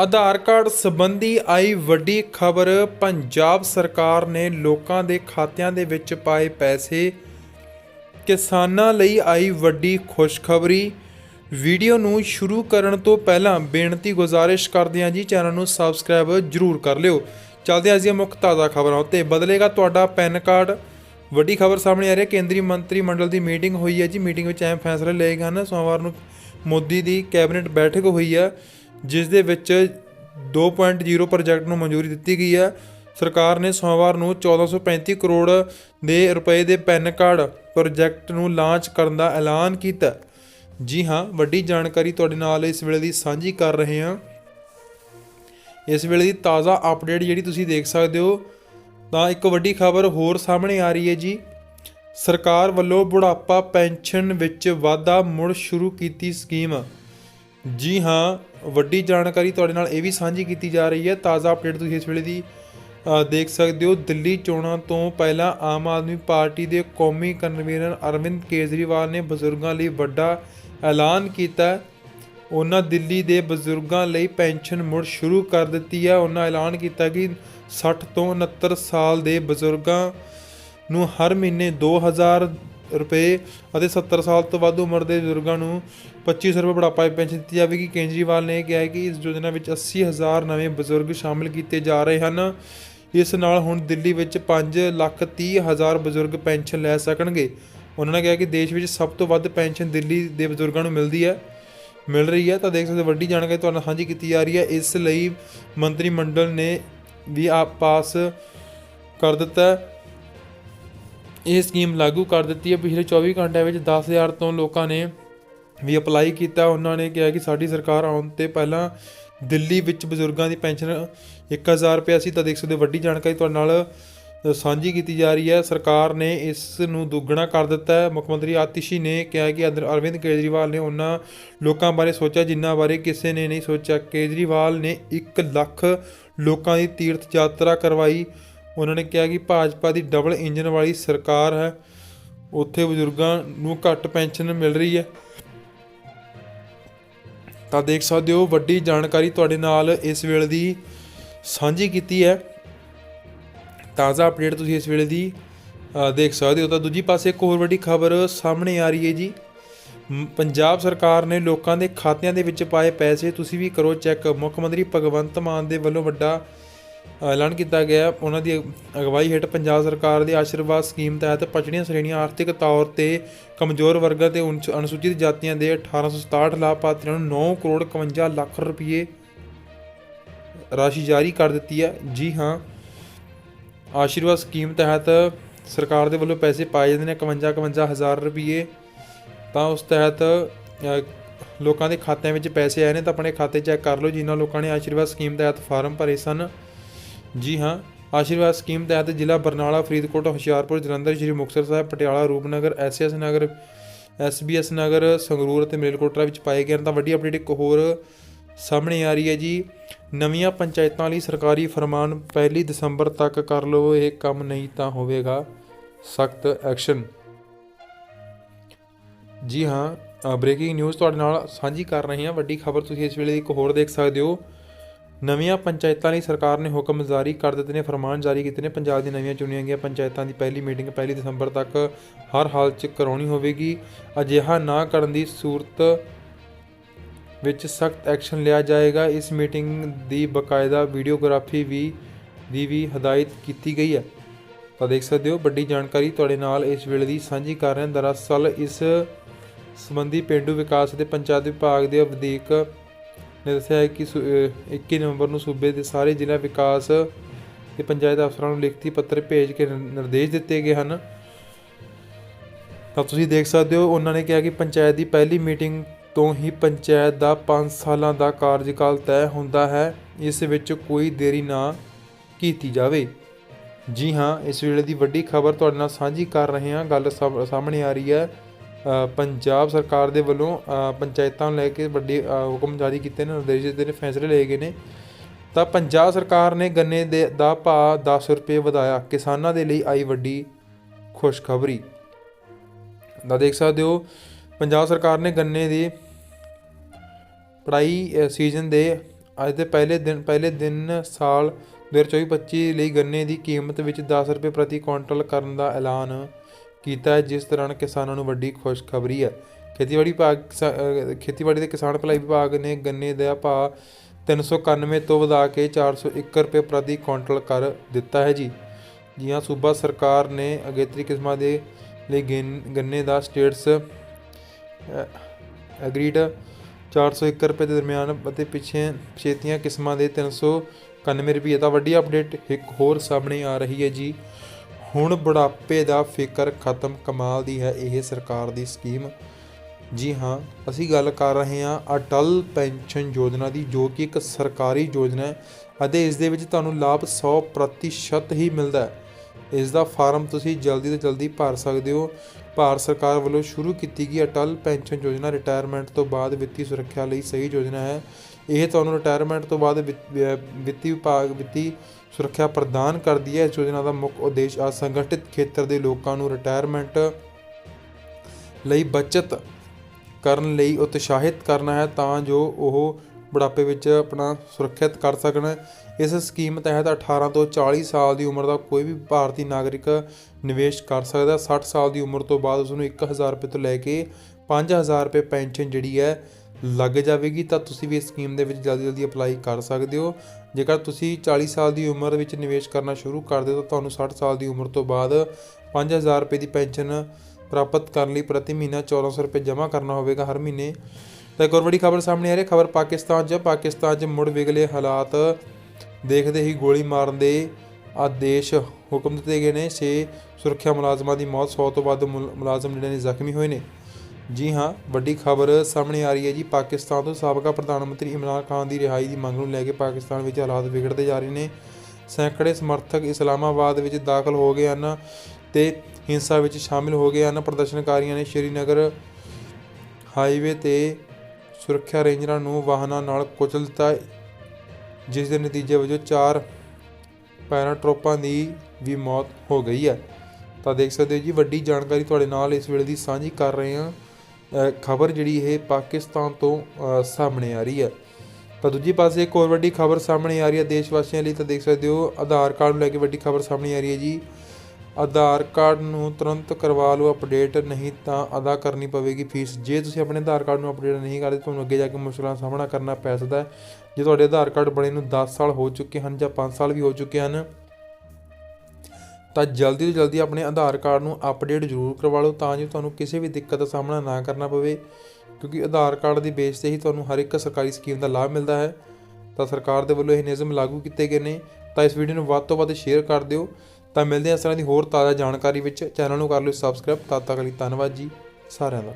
ਆਧਾਰ card ਸੰਬੰਧੀ ਆਈ ਵੱਡੀ ਖਬਰ, ਪੰਜਾਬ ਸਰਕਾਰ ਨੇ ਲੋਕਾਂ ਦੇ ਖਾਤਿਆਂ ਦੇ ਵਿੱਚ ਪਾਏ ਪੈਸੇ। ਕਿਸਾਨਾਂ ਲਈ ਆਈ ਵੱਡੀ ਖੁਸ਼ਖਬਰੀ। ਵੀਡੀਓ ਨੂੰ ਸ਼ੁਰੂ ਕਰਨ ਤੋਂ ਪਹਿਲਾਂ ਬੇਨਤੀ ਗੁਜ਼ਾਰਿਸ਼ ਕਰਦੇ ਹਾਂ ਜੀ, ਚੈਨਲ ਨੂੰ ਸਬਸਕ੍ਰਾਈਬ ਜਰੂਰ ਕਰ ਲਿਓ। ਚੱਲਦੇ ਹਾਂ ਅੱਜ ਮੁੱਖ ਤਾਜ਼ਾ ਖਬਰਾਂ ਉੱਤੇ। ਬਦਲੇਗਾ ਤੁਹਾਡਾ ਪੈਨ ਕਾਰਡ। ਵੱਡੀ ਖਬਰ ਸਾਹਮਣੇ ਆ ਰਹੀ ਹੈ। ਕੇਂਦਰੀ ਮੰਤਰੀ ਮੰਡਲ ਦੀ ਮੀਟਿੰਗ ਹੋਈ ਹੈ ਜੀ। ਮੀਟਿੰਗ ਵਿੱਚ ਅਹਿਮ ਫੈਸਲੇ ਲਏ ਗਏ ਹਨ। ਸੋਮਵਾਰ ਨੂੰ ਮੋਦੀ ਦੀ ਕੈਬਨਿਟ ਬੈਠਕ ਹੋਈ ਹੈ। ਜਿਸ ਦੇ ਵਿੱਚ 2.0 ਪ੍ਰੋਜੈਕਟ ਨੂੰ ਮਨਜ਼ੂਰੀ ਦਿੱਤੀ ਗਈ ਹੈ। ਸਰਕਾਰ ਨੇ ਸੋਮਵਾਰ ਨੂੰ 1435 ਕਰੋੜ ਦੇ ਰੁਪਏ ਦੇ ਪੈਨ ਕਾਰਡ ਪ੍ਰੋਜੈਕਟ ਨੂੰ ਲਾਂਚ ਕਰਨ ਦਾ ਐਲਾਨ ਕੀਤਾ। ਜੀ ਹਾਂ, ਵੱਡੀ ਜਾਣਕਾਰੀ ਤੁਹਾਡੇ ਨਾਲ ਇਸ ਵੇਲੇ ਦੀ ਸਾਂਝੀ ਕਰ ਰਹੇ ਹਾਂ। ਇਸ ਵੇਲੇ ਦੀ ਤਾਜ਼ਾ ਅਪਡੇਟ ਜਿਹੜੀ ਤੁਸੀਂ ਦੇਖ ਸਕਦੇ ਹੋ, ਤਾਂ ਇੱਕ ਵੱਡੀ ਖਬਰ ਹੋਰ ਸਾਹਮਣੇ ਆ ਰਹੀ ਹੈ ਜੀ। ਸਰਕਾਰ ਵੱਲੋਂ ਬੁਢਾਪਾ ਪੈਨਸ਼ਨ ਵਿੱਚ ਵਾਧਾ ਮੁੜ ਸ਼ੁਰੂ ਕੀਤੀ ਸਕੀਮ। ਜੀ ਹਾਂ, ਵੱਡੀ ਜਾਣਕਾਰੀ ਤੁਹਾਡੇ ਨਾਲ ਇਹ ਵੀ ਸਾਂਝੀ ਕੀਤੀ ਜਾ ਰਹੀ ਹੈ। ਤਾਜ਼ਾ ਅਪਡੇਟ ਤੁਸੀਂ ਇਸ ਵੇਲੇ ਦੀ ਦੇਖ ਸਕਦੇ ਹੋ। ਦਿੱਲੀ ਚੋਣਾਂ ਤੋਂ ਪਹਿਲਾਂ ਆਮ ਆਦਮੀ ਪਾਰਟੀ ਦੇ ਕੌਮੀ ਕਨਵੀਨਰ ਅਰਵਿੰਦ ਕੇਜਰੀਵਾਲ ਨੇ ਬਜ਼ੁਰਗਾਂ ਲਈ ਵੱਡਾ ਐਲਾਨ ਕੀਤਾ ਉਹਨਾਂ ਦਿੱਲੀ ਦੇ ਬਜ਼ੁਰਗਾਂ ਲਈ ਪੈਨਸ਼ਨ ਮੁੜ ਸ਼ੁਰੂ ਕਰ ਦਿੱਤੀ ਹੈ। ਉਹਨਾਂ ਐਲਾਨ ਕੀਤਾ ਕਿ 60 ਤੋਂ 69 ਸਾਲ ਦੇ ਬਜ਼ੁਰਗਾਂ ਨੂੰ ਹਰ ਮਹੀਨੇ 2000 ਰੁਪਏ ਅਤੇ 70 ਸਾਲ ਤੋਂ ਵੱਧ ਉਮਰ ਦੇ ਬਜ਼ੁਰਗਾਂ ਨੂੰ 2500 ਰੁਪਏ ਬੁਢਾਪਾ ਪੈਨਸ਼ਨ ਦਿੱਤੀ ਜਾਵੇਗੀ। ਕੇਜਰੀਵਾਲ ਨੇ ਕਿਹਾ ਕਿ ਇਸ ਯੋਜਨਾ ਵਿੱਚ 80000 ਨਵੇਂ ਬਜ਼ੁਰਗ ਸ਼ਾਮਲ ਕੀਤੇ ਜਾ ਰਹੇ ਹਨ। ਇਸ ਨਾਲ ਹੁਣ ਦਿੱਲੀ ਵਿੱਚ 5 ਲੱਖ 30 ਹਜ਼ਾਰ ਬਜ਼ੁਰਗ ਪੈਨਸ਼ਨ ਲੈ ਸਕਣਗੇ। ਉਹਨਾਂ ਨੇ ਕਿਹਾ ਕਿ ਦੇਸ਼ ਵਿੱਚ ਸਭ ਤੋਂ ਵੱਧ ਪੈਨਸ਼ਨ ਦਿੱਲੀ ਦੇ ਬਜ਼ੁਰਗਾਂ ਨੂੰ ਮਿਲਦੀ ਹੈ। ਮਿਲ ਰਹੀ ਹੈ ਤਾਂ ਦੇਖ ਸਕਦੇ ਹੋ, ਵੱਡੀ ਜਾਣਕਾਰੀ ਤੁਹਾਨੂੰ ਨਾਲ ਸਾਂਝੀ ਕੀਤੀ ਜਾ ਰਹੀ ਹੈ। ਇਸ ਲਈ ਮੰਤਰੀ ਮੰਡਲ ਨੇ ਵੀ ਆਪ ਪਾਸ ਕਰ ਦਿੱਤਾ ਇਹ ਸਕੀਮ ਲਾਗੂ ਕਰ ਦਿੱਤੀ ਹੈ। ਪਿਛਲੇ 24 ਘੰਟਿਆਂ ਵਿੱਚ 10000 ਤੋਂ ਲੋਕਾਂ ਨੇ ਵੀ ਅਪਲਾਈ ਕੀਤਾ। ਉਹਨਾਂ ਨੇ ਕਿਹਾ ਕਿ ਸਾਡੀ ਸਰਕਾਰ ਆਉਣ ਤੇ ਪਹਿਲਾਂ ਦਿੱਲੀ ਵਿੱਚ ਬਜ਼ੁਰਗਾਂ ਦੀ ਪੈਨਸ਼ਨ 1000 ਰੁਪਏ ਸੀ ਤਾਂ ਦੇਖ ਸਕਦੇ ਹੋ ਵੱਡੀ ਜਾਣਕਾਰੀ ਤੁਹਾਡੇ ਨਾਲ ਸਾਂਝੀ ਕੀਤੀ ਜਾ ਰਹੀ ਹੈ। ਸਰਕਾਰ ਨੇ ਇਸ ਨੂੰ ਦੁੱਗਣਾ ਕਰ ਦਿੱਤਾ ਹੈ। ਮੁੱਖ ਮੰਤਰੀ ਆਤਿਸ਼ੀ ਨੇ ਕਿਹਾ ਕਿ ਅਦਰ- ਅਰਵਿੰਦ ਕੇਜਰੀਵਾਲ ਨੇ ਉਹਨਾਂ ਲੋਕਾਂ ਬਾਰੇ ਸੋਚਿਆ, ਜਿਨ੍ਹਾਂ ਬਾਰੇ ਕਿਸੇ ਨੇ ਨਹੀਂ ਸੋਚਿਆ। ਕੇਜਰੀਵਾਲ ਨੇ 1 ਲੱਖ ਲੋਕਾਂ ਦੀ ਤੀਰਥ ਯਾਤਰਾ ਕਰਵਾਈ। ਉਹਨਾਂ ਨੇ ਕਿਹਾ ਕਿ ਭਾਜਪਾ ਦੀ ਡਬਲ ਇੰਜਨ ਵਾਲੀ ਸਰਕਾਰ ਹੈ। ਉੱਥੇ ਬਜ਼ੁਰਗਾਂ ਨੂੰ ਘੱਟ ਪੈਨਸ਼ਨ ਮਿਲ ਰਹੀ ਹੈ। ਤਾਂ ਦੇਖ ਸਕਦੇ ਹੋ, ਵੱਡੀ ਜਾਣਕਾਰੀ ਤੁਹਾਡੇ ਨਾਲ ਇਸ ਵੇਲੇ ਦੀ ਸਾਂਝੀ ਕੀਤੀ ਹੈ। ਤਾਜ਼ਾ ਅਪਡੇਟ ਤੁਸੀਂ ਇਸ ਵੇਲੇ ਦੀ ਦੇਖ ਸਕਦੇ ਹੋ। ਤਾਂ ਦੂਜੀ ਪਾਸੇ ਇੱਕ ਹੋਰ ਵੱਡੀ ਖਬਰ ਸਾਹਮਣੇ ਆ ਰਹੀ ਹੈ ਜੀ। ਪੰਜਾਬ ਸਰਕਾਰ ਨੇ ਲੋਕਾਂ ਦੇ ਖਾਤਿਆਂ ਦੇ ਵਿੱਚ ਪਾਏ ਪੈਸੇ, ਤੁਸੀਂ ਵੀ ਕਰੋ ਚੈੱਕ। ਮੁੱਖ ਮੰਤਰੀ ਭਗਵੰਤ ਮਾਨ ਦੇ ਵੱਲੋਂ ਵੱਡਾ ਐਲਾਨ ਕੀਤਾ ਗਿਆ। ਉਹਨਾਂ ਦੀ ਅਗਵਾਈ ਹੇਠ ਪੰਜਾਬ ਸਰਕਾਰ ਦੇ ਆਸ਼ੀਰਵਾਦ ਸਕੀਮ ਤਹਿਤ ਪਛੜੀਆਂ ਸ਼੍ਰੇਣੀਆਂ ਆਰਥਿਕ ਤੌਰ ਤੇ ਕਮਜ਼ੋਰ ਵਰਗਾਂ ਤੇ ਉਨਸ- ਅਨੁਸੂਚਿਤ ਜਾਤੀਆਂ ਦੇ 1867 ਲਾਭਪਾਤਰੀਆਂ ਨੂੰ 9 ਕਰੋੜ 51 ਲੱਖ ਰੁਪਏ ਰਾਸ਼ੀ ਜਾਰੀ ਕਰ ਦਿੱਤੀ ਹੈ। ਜੀ ਹਾਂ, ਆਸ਼ੀਰਵਾਦ ਸਕੀਮ ਤਹਿਤ ਸਰਕਾਰ ਦੇ ਵੱਲੋਂ ਪੈਸੇ ਪਾਏ ਜਾਂਦੇ ਨੇ 51 51 ਹਜ਼ਾਰ ਰੁਪਏ। ਤਾਂ ਉਸ ਤਹਿਤ ਲੋਕਾਂ ਦੇ ਖਾਤਿਆਂ ਵਿੱਚ ਪੈਸੇ ਆਏ ਨੇ ਤਾਂ ਆਪਣੇ ਖਾਤੇ ਚੈੱਕ ਕਰ ਲਓ। ਜਿਨ੍ਹਾਂ ਲੋਕਾਂ ਨੇ ਆਸ਼ੀਰਵਾਦ ਸਕੀਮ ਤਹਿਤ ਫਾਰਮ ਭਰੇ ਸਨ ਜੀ ਹਾਂ, ਆਸ਼ੀਰਵਾਦ ਸਕੀਮ ਤਹਿਤ ਜ਼ਿਲ੍ਹਾ ਬਰਨਾਲਾ, ਫਰੀਦਕੋਟ, ਹੁਸ਼ਿਆਰਪੁਰ, ਜਲੰਧਰ, ਸ਼੍ਰੀ ਮੁਕਤਸਰ ਸਾਹਿਬ, ਪਟਿਆਲਾ, ਰੂਪਨਗਰ, ਐਸਐਸ ਨਗਰ, ਐਸਬੀਐਸ ਨਗਰ, ਸੰਗਰੂਰ ਅਤੇ ਮਲੇਰਕੋਟਲਾ ਵਿੱਚ ਪਾਏ ਗਏ ਹਨ। ਤਾਂ ਵੱਡੀ ਅਪਡੇਟ ਇੱਕ ਹੋਰ ਸਾਹਮਣੇ ਆ ਰਹੀ ਹੈ ਜੀ। ਨਵੀਆਂ ਪੰਚਾਇਤਾਂ ਲਈ ਸਰਕਾਰੀ ਫਰਮਾਨ ਪਹਿਲੀ ਦਸੰਬਰ ਤੱਕ ਕਰ ਲਵੋ, ਇਹ ਕੰਮ ਨਹੀਂ ਤਾਂ ਹੋਵੇਗਾ। ਸਖਤ ਐਕਸ਼ਨ। ਜੀ ਹਾਂ ਬ੍ਰੇਕਿੰਗ ਨਿਊਜ਼ ਤੁਹਾਡੇ ਨਾਲ ਸਾਂਝੀ ਕਰ ਰਹੇ ਹਾਂ। ਵੱਡੀ ਖਬਰ ਤੁਸੀਂ ਇਸ ਵੇਲੇ ਇੱਕ ਹੋਰ ਦੇਖ ਸਕਦੇ ਹੋ। ਨਵੀਆਂ ਪੰਚਾਇਤਾਂ ਲਈ ਸਰਕਾਰ ਨੇ ਹੁਕਮ ਜਾਰੀ ਕਰ ਦਿੱਤੇ ਨੇ, ਫਰਮਾਨ ਜਾਰੀ ਕੀਤੇ ਨੇ। ਪੰਜਾਬ ਦੀਆਂ ਨਵੀਆਂ ਚੁਣੀਆਂ ਗਈਆਂ ਪੰਚਾਇਤਾਂ ਦੀ ਪਹਿਲੀ ਮੀਟਿੰਗ ਪਹਿਲੀ ਦਸੰਬਰ ਤੱਕ ਹਰ ਹਾਲ 'ਚ ਕਰਾਉਣੀ ਹੋਵੇਗੀ। ਅਜਿਹਾ ਨਾ ਕਰਨ ਦੀ ਸੂਰਤ ਵਿੱਚ ਸਖਤ ਐਕਸ਼ਨ ਲਿਆ ਜਾਏਗਾ। ਇਸ ਮੀਟਿੰਗ ਦੀ ਬਕਾਇਦਾ ਵੀਡੀਓਗ੍ਰਾਫੀ ਵੀ, ਦੀ ਵੀ ਹਦਾਇਤ ਕੀਤੀ ਗਈ ਹੈ। ਤਾਂ ਦੇਖ ਸਕਦੇ ਹੋ, ਵੱਡੀ ਜਾਣਕਾਰੀ ਤੁਹਾਡੇ ਨਾਲ ਇਸ ਵੇਲੇ ਦੀ ਸਾਂਝੀ ਕਰ ਰਹੇ ਹਾਂ। ਦਰਅਸਲ ਇਸ ਸੰਬੰਧੀ ਪਿੰਡੂ ਵਿਕਾਸ ਅਤੇ ਪੰਚਾਇਤ ਵਿਭਾਗ ਦੇ ਵਧੀਕ ਨੇ ਦੱਸਿਆ ਹੈ ਕਿ ਸੁ- ਅਹ 21 ਨਵੰਬਰ ਨੂੰ ਸੂਬੇ ਦੇ ਸਾਰੇ ਜ਼ਿਲ੍ਹਾ ਵਿਕਾਸ ਤੇ ਪੰਚਾਇਤ ਅਫਸਰਾਂ ਨੂੰ ਲਿਖਤੀ ਪੱਤਰ ਭੇਜ ਕੇ ਨਿਰਦੇਸ਼ ਦਿੱਤੇ ਗਏ ਹਨ। ਤਾਂ ਤੁਸੀਂ ਦੇਖ ਸਕਦੇ ਹੋ, ਉਹਨਾਂ ਨੇ ਕਿਹਾ ਕਿ ਪੰਚਾਇਤ ਦੀ ਪਹਿਲੀ ਮੀਟਿੰਗ ਤੋਂ ਹੀ ਪੰਚਾਇਤ ਦਾ 5 ਸਾਲਾਂ ਦਾ ਕਾਰਜਕਾਲ ਤੈਅ ਹੁੰਦਾ ਹੈ। ਇਸ ਵਿੱਚ ਕੋਈ ਦੇਰੀ ਨਾ ਕੀਤੀ ਜਾਵੇ। ਜੀ ਹਾਂ, ਇਸ ਵੇਲੇ ਦੀ ਵੱਡੀ ਖਬਰ ਤੁਹਾਡੇ ਨਾਲ ਸਾਂਝੀ ਕਰ ਰਹੇ ਹਾਂ। ਗੱਲ ਸਾਹਮਣੇ ਆ ਰਹੀ ਹੈ। ਪੰਜਾਬ ਸਰਕਾਰ ਦੇ ਵੱਲੋਂ ਅ, ਪੰਚਾਇਤਾਂ ਨੂੰ ਲੈ ਕੇ ਵੱਡੇ ਹੁਕਮ ਜਾਰੀ ਕੀਤੇ ਨੇ ਨਿਰਦੇਸ਼ ਦਿੱਤੇ ਨੇ ਫੈਸਲੇ ਲਏ ਗਏ ਨੇ। ਤਾਂ ਪੰਜਾਬ ਸਰਕਾਰ ਨੇ ਗੰਨੇ ਦੇ ਦਾ ਭਾਅ 10 ਰੁਪਏ ਵਧਾਇਆ। ਕਿਸਾਨਾਂ ਦੇ ਲਈ ਆਈ ਵੱਡੀ ਖੁਸ਼ਖਬਰੀ। ਦਾ ਦੇਖ ਸਕਦੇ ਹੋ ਪੰਜਾਬ ਸਰਕਾਰ ਨੇ ਗੰਨੇ ਦੀ ਪੜਾਈ ਸੀਜ਼ਨ ਦੇ ਅੱਜ ਦੇ ਪਹਿਲੇ ਦਿਨ ਪਹਿਲੇ ਦਿਨ ਸਾਲ 2024-25 ਲਈ ਗੰਨੇ ਦੀ ਕੀਮਤ ਵਿੱਚ 10 ਰੁਪਏ ਪ੍ਰਤੀ ਕੁਇੰਟਲ ਕਰਨ ਦਾ ਐਲਾਨ ਕੀਤਾ ਹੈ, ਜਿਸ ਦੌਰਾਨ ਕਿਸਾਨਾਂ ਨੂੰ ਵੱਡੀ ਖੁਸ਼ਖਬਰੀ ਹੈ। ਖੇਤੀਬਾੜੀ ਵਿਭਾਗ ਖੇਤੀਬਾੜੀ ਤੇ ਕਿਸਾਨ ਭਲਾਈ ਵਿਭਾਗ ਨੇ ਗੰਨੇ ਦਾ ਭਾਅ 391 ਤੋਂ ਵਧਾ ਕੇ 401 ਰੁਪਏ ਪ੍ਰਤੀ ਕੁਇੰਟਲ ਕਰ ਦਿੱਤਾ ਹੈ ਜੀ। ਜੀ ਹਾਂ ਸੂਬਾ ਸਰਕਾਰ ਨੇ ਅਗੇਤਰੀ ਕਿਸਮਾਂ ਦੇ ਲਈ ਗੰਨ- ਗੰਨੇ ਦਾ ਸਟੇਟਸ ਐਗਰੀਡ 401 ਰੁਪਏ ਦੇ ਦਰਮਿਆਨ ਅਤੇ ਪਿੱਛੇ ਛੇਤੀਆਂ ਕਿਸਮਾਂ ਦੇ 391 ਰੁਪਏ। ਤਾਂ ਵੱਡੀ ਅਪਡੇਟ ਇੱਕ ਹੋਰ ਸਾਹਮਣੇ ਆ ਰਹੀ ਹੈ ਜੀ। ਹੁਣ ਬੁਢਾਪੇ ਦਾ ਫਿਕਰ ਖਤਮ ਕਮਾਲ ਦੀ ਹੈ ਇਹ ਸਰਕਾਰ ਦੀ ਸਕੀਮ। ਜੀ ਹਾਂ, ਅਸੀਂ ਗੱਲ ਕਰ ਰਹੇ ਹਾਂ ਅਟਲ ਪੈਨਸ਼ਨ ਯੋਜਨਾ ਦੀ, ਜੋ ਕਿ ਇੱਕ ਸਰਕਾਰੀ ਯੋਜਨਾ ਹੈ। ਅਤੇ ਇਸ ਦੇ ਵਿੱਚ ਤੁਹਾਨੂੰ ਲਾਭ 100% ਹੀ ਮਿਲਦਾ ਹੈ। ਇਸ ਦਾ ਫਾਰਮ ਤੁਸੀਂ ਜਲਦੀ ਤੋਂ ਜਲਦੀ ਭਰ ਸਕਦੇ ਹੋ। ਭਾਰਤ ਸਰਕਾਰ ਵੱਲੋਂ ਸ਼ੁਰੂ ਕੀਤੀ ਗਈ ਅਟਲ ਪੈਨਸ਼ਨ ਯੋਜਨਾ ਰਿਟਾਇਰਮੈਂਟ ਤੋਂ ਬਾਅਦ ਵਿੱਤੀ ਸੁਰੱਖਿਆ ਲਈ ਸਹੀ ਯੋਜਨਾ ਹੈ। ਇਹ ਤੁਹਾਨੂੰ ਰਿਟਾਇਰਮੈਂਟ ਤੋਂ ਬਾਅਦ ਵਿ- ਵਿੱਤੀ ਵਿਭਾਗ, ਵਿੱਤੀ ਸੁਰੱਖਿਆ ਪ੍ਰਦਾਨ ਕਰਦੀ ਹੈ, ਇਸ ਯੋਜਨਾ ਦਾ ਮੁੱਖ ਉਦੇਸ਼ ਅਸੰਗਠਿਤ ਖੇਤਰ ਦੇ ਲੋਕਾਂ ਨੂੰ ਰਿਟਾਇਰਮੈਂਟ ਲਈ ਬਚਤ ਕਰਨ ਲਈ ਉਤਸ਼ਾਹਿਤ ਕਰਨਾ ਹੈ ਤਾਂ ਜੋ ਉਹ ਬੁਢਾਪੇ ਵਿੱਚ ਆਪਣਾ ਸੁਰੱਖਿਅਤ ਕਰ ਸਕਣ ਇਸ ਸਕੀਮ ਤਹਿਤ 18 ਤੋਂ 40 ਸਾਲ ਦੀ ਉਮਰ ਦਾ ਕੋਈ ਵੀ ਭਾਰਤੀ ਨਾਗਰਿਕ ਨਿਵੇਸ਼ ਕਰ ਸਕਦਾ ਹੈ। 60 ਸਾਲ ਦੀ ਉਮਰ ਤੋਂ ਬਾਅਦ ਉਸ ਨੂੰ 1000 ਰੁਪਏ ਤੋਂ ਲੈ ਕੇ 5000 ਰੁਪਏ ਪੈਨਸ਼ਨ ਜਿਹੜੀ ਹੈ ਲੱਗ ਜਾਵੇਗੀ, ਤਾਂ ਤੁਸੀਂ ਵੀ ਇਸ ਸਕੀਮ ਦੇ ਵਿੱਚ ਜਲਦੀ ਜਲਦੀ ਅਪਲਾਈ ਕਰ ਸਕਦੇ ਹੋ। ਜੇਕਰ ਤੁਸੀਂ 40 ਸਾਲ ਦੀ ਉਮਰ ਵਿੱਚ ਨਿਵੇਸ਼ ਕਰਨਾ ਸ਼ੁਰੂ ਕਰਦੇ ਹੋ ਤਾਂ ਤੁਹਾਨੂੰ 60 ਸਾਲ ਦੀ ਉਮਰ ਤੋਂ ਬਾਅਦ 5000 ਰੁਪਏ ਦੀ ਪੈਨਸ਼ਨ ਪ੍ਰਾਪਤ ਕਰਨ ਲਈ ਪ੍ਰਤੀ ਮਹੀਨਾ 1400 ਰੁਪਏ ਜਮ੍ਹਾਂ ਕਰਨਾ ਹੋਵੇਗਾ ਹਰ ਮਹੀਨੇ। ਤਾਂ ਇੱਕ ਹੋਰ ਵੱਡੀ ਖਬਰ ਸਾਹਮਣੇ ਆ ਰਹੀ ਹੈ, ਖਬਰ ਪਾਕਿਸਤਾਨ 'ਚ। ਪਾਕਿਸਤਾਨ 'ਚ ਮੁੜ ਵਿਗਲੇ ਹਾਲਾਤ ਦੇਖਦੇ ਹੀ ਗੋਲੀ ਮਾਰਨ ਦੇ ਆਦੇਸ਼ ਹੁਕਮ ਦਿੱਤੇ ਗਏ ਨੇ। 6 ਸੁਰੱਖਿਆ ਮੁਲਾਜ਼ਮਾਂ ਦੀ ਮੌਤ 100 ਤੋਂ ਵੱਧ ਮੁਲ- ਮੁਲਾਜ਼ਮ ਜਿਹੜੇ ਨੇ ਜ਼ਖਮੀ ਹੋਏ ਨੇ। ਜੀ ਹਾਂ, ਵੱਡੀ ਖਬਰ ਸਾਹਮਣੇ ਆ ਰਹੀ ਹੈ ਜੀ। ਪਾਕਿਸਤਾਨ ਤੋਂ ਸਾਬਕਾ ਪ੍ਰਧਾਨ ਮੰਤਰੀ ਇਮਰਾਨ ਖਾਨ ਦੀ ਰਿਹਾਈ ਦੀ ਮੰਗ ਨੂੰ ਲੈ ਕੇ ਪਾਕਿਸਤਾਨ ਵਿੱਚ ਹਾਲਾਤ ਵਿਗੜਦੇ ਜਾ ਰਹੇ ਨੇ। ਸੈਂਕੜੇ ਸਮਰਥਕ ਇਸਲਾਮਾਬਾਦ ਵਿੱਚ ਦਾਖਲ ਹੋ ਗਏ ਹਨ ਤੇ ਹਿੰਸਾ ਵਿੱਚ ਸ਼ਾਮਿਲ ਹੋ ਗਏ ਹਨ। ਪ੍ਰਦਰਸ਼ਨਕਾਰੀਆਂ ਨੇ ਸ਼੍ਰੀਨਗਰ ਹਾਈਵੇ ਤੇ ਸੁਰੱਖਿਆ ਰੇਂਜਰਾਂ ਨੂੰ ਵਾਹਨਾਂ ਨਾਲ ਕੁਚਲ ਦਿੱਤਾ, ਜਿਸ ਦੇ ਨਤੀਜੇ ਵਜੋਂ ਚਾਰ ਪੈਰਾਟਰੋਪਾਂ ਦੀ ਵੀ ਮੌਤ ਹੋ ਗਈ ਹੈ। ਤਾਂ ਦੇਖ ਸਕਦੇ ਹੋ ਜੀ, ਵੱਡੀ ਜਾਣਕਾਰੀ ਤੁਹਾਡੇ ਨਾਲ ਇਸ ਵੇਲੇ ਦੀ ਸਾਂਝੀ ਕਰ ਰਹੇ ਹਾਂ। ਖਬਰ ਜਿਹੜੀ ਇਹ ਪਾਕਿਸਤਾਨ ਤੋਂ ਸਾਹਮਣੇ ਆ ਰਹੀ ਹੈ। ਤਾਂ ਦੂਜੀ ਪਾਸੇ ਇੱਕ ਹੋਰ ਵੱਡੀ ਖਬਰ ਸਾਹਮਣੇ ਆ ਰਹੀ ਹੈ ਦੇਸ਼ ਵਾਸੀਆਂ ਲਈ ਤਾਂ ਦੇਖ ਸਕਦੇ ਹੋ, ਆਧਾਰ ਕਾਰਡ ਨੂੰ ਲੈ ਕੇ ਵੱਡੀ ਖਬਰ ਸਾਹਮਣੇ ਆ ਰਹੀ ਹੈ ਜੀ। ਆਧਾਰ ਕਾਰਡ ਨੂੰ ਤੁਰੰਤ ਕਰਵਾ ਲਓ, ਅਪਡੇਟ ਨਹੀਂ ਤਾਂ ਅਦਾ ਕਰਨੀ ਪਵੇਗੀ ਫੀਸ। ਜੇ ਤੁਸੀਂ ਆਪਣੇ ਆਧਾਰ ਕਾਰਡ ਨੂੰ ਅਪਡੇਟ ਨਹੀਂ ਕਰਦੇ, ਤੁਹਾਨੂੰ ਅੱਗੇ ਜਾ ਕੇ ਮੁਸ਼ਕਲਾਂ ਦਾ ਸਾਹਮਣਾ ਕਰਨਾ ਪੈ ਸਕਦਾ ਹੈ। ਜੇ ਤੁਹਾਡੇ ਆਧਾਰ ਕਾਰਡ ਬਣੇ ਨੂੰ 10 ਸਾਲ ਹੋ ਚੁੱਕੇ ਹਨ ਜਾਂ 5 ਸਾਲ ਵੀ ਹੋ ਚੁੱਕੇ ਹਨ ਤਾਂ ਜਲਦੀ ਤੋਂ ਜਲਦੀ ਆਪਣੇ ਆਧਾਰ ਕਾਰਡ ਨੂੰ ਅਪਡੇਟ ਜ਼ਰੂਰ ਕਰਵਾ ਲਓ ਤਾਂ ਜੋ ਤੁਹਾਨੂੰ ਕਿਸੇ ਵੀ ਦਿੱਕਤ ਦਾ ਸਾਹਮਣਾ ਨਾ ਕਰਨਾ ਪਵੇ, ਕਿਉਂਕਿ ਆਧਾਰ ਕਾਰਡ ਦੀ ਬੇਸ ਤੇ ਹੀ ਤੁਹਾਨੂੰ ਹਰ ਇੱਕ ਸਰਕਾਰੀ ਸਕੀਮ ਦਾ ਲਾਭ ਮਿਲਦਾ ਹੈ। ਤਾਂ ਸਰਕਾਰ ਦੇ ਵੱਲੋਂ ਇਹ ਨਿਯਮ ਲਾਗੂ ਕੀਤੇ ਗਏ ਨੇ, ਤਾਂ ਇਸ ਵੀਡੀਓ ਨੂੰ ਵੱਧ ਤੋਂ ਵੱਧ ਸ਼ੇਅਰ ਕਰ ਦਿਓ। ਤਾਂ ਮਿਲਦੇ ਹਾਂ ਇਸ ਤਰ੍ਹਾਂ ਦੀ ਹੋਰ ਤਾਜ਼ਾ ਜਾਣਕਾਰੀ ਵਿੱਚ। ਚੈਨਲ ਨੂੰ ਕਰ ਲਿਓ ਸਬਸਕ੍ਰਾਈਬ। ਤਦ ਤੱਕ ਲਈ ਧੰਨਵਾਦ ਜੀ। ਸਾਰਿਆਂ ਦਾ।